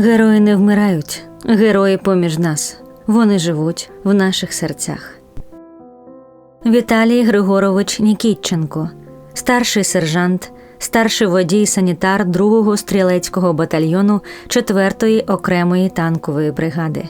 Герої не вмирають, герої поміж нас. Вони живуть в наших серцях. Віталій Григорович Нікітченко, старший сержант, старший водій санітар 2-го стрілецького батальйону 4-ї окремої танкової бригади.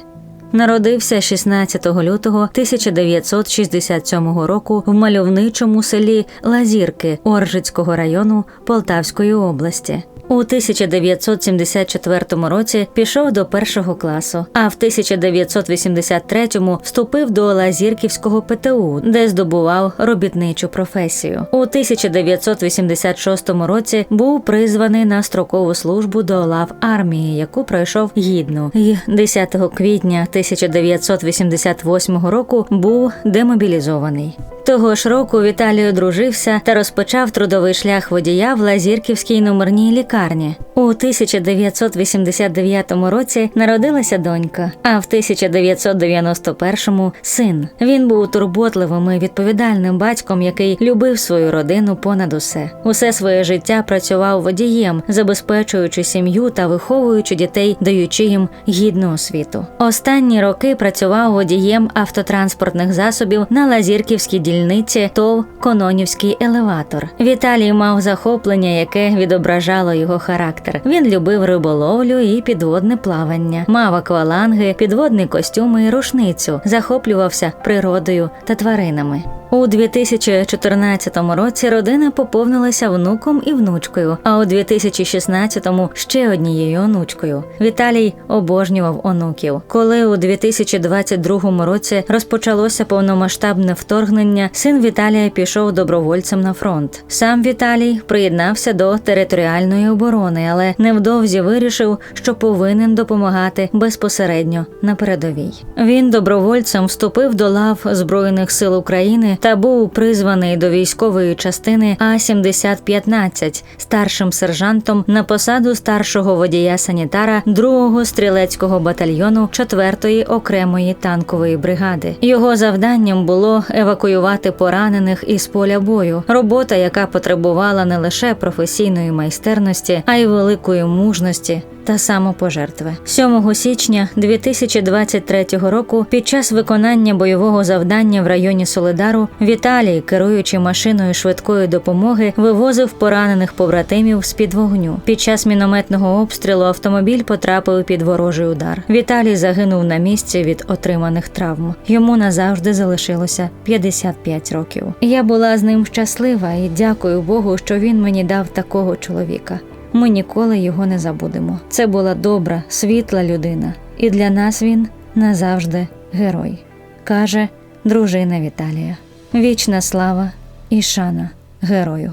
Народився 16 лютого 1967 року в мальовничому селі Лазірки Оржицького району Полтавської області. У 1974 році пішов до першого класу, а в 1983 вступив до Лазірківського ПТУ, де здобував робітничу професію. У 1986 році був призваний на строкову службу до лав армії, яку пройшов гідно. І 10 квітня 1988 року був демобілізований. Того ж року Віталій одружився та розпочав трудовий шлях водія в Лазірківській номерній лікарні. лікарні. У 1989 році народилася донька, а в 1991-му – син. Він був турботливим і відповідальним батьком, який любив свою родину понад усе. Усе своє життя працював водієм, забезпечуючи сім'ю та виховуючи дітей, даючи їм гідну освіту. Останні роки працював водієм автотранспортних засобів на Лазірківській дільниці ТОВ Кононівський елеватор. Віталій мав захоплення, яке відображало його характер. Він любив риболовлю і підводне плавання, мав акваланги, підводні костюми і рушницю, захоплювався природою та тваринами. У 2014 році родина поповнилася внуком і внучкою, а у 2016-му ще однією онучкою. Віталій обожнював онуків. Коли у 2022 році розпочалося повномасштабне вторгнення, син Віталія пішов добровольцем на фронт. Сам Віталій приєднався до територіальної оборони, але невдовзі вирішив, що повинен допомагати безпосередньо на передовій. Він добровольцем вступив до лав Збройних сил України та був призваний до військової частини А 7015 старшим сержантом на посаду старшого водія санітара 2-го стрілецького батальйону 4-ї окремої танкової бригади. Його завданням було евакуювати поранених із поля бою. Робота, яка потребувала не лише професійної майстерності, а й великої мужності та самопожертви. 7 січня 2023 року, під час виконання бойового завдання в районі Солидару, Віталій, керуючи машиною швидкої допомоги, вивозив поранених побратимів з під вогню. Під час мінометного обстрілу автомобіль потрапив під ворожий удар. Віталій загинув на місці від отриманих травм. Йому назавжди залишилося 55 років. Я була з ним щаслива і дякую Богу, що він мені дав такого чоловіка. Ми ніколи його не забудемо. Це була добра, світла людина, і для нас він назавжди герой, каже дружина Віталія. Вічна слава і шана герою.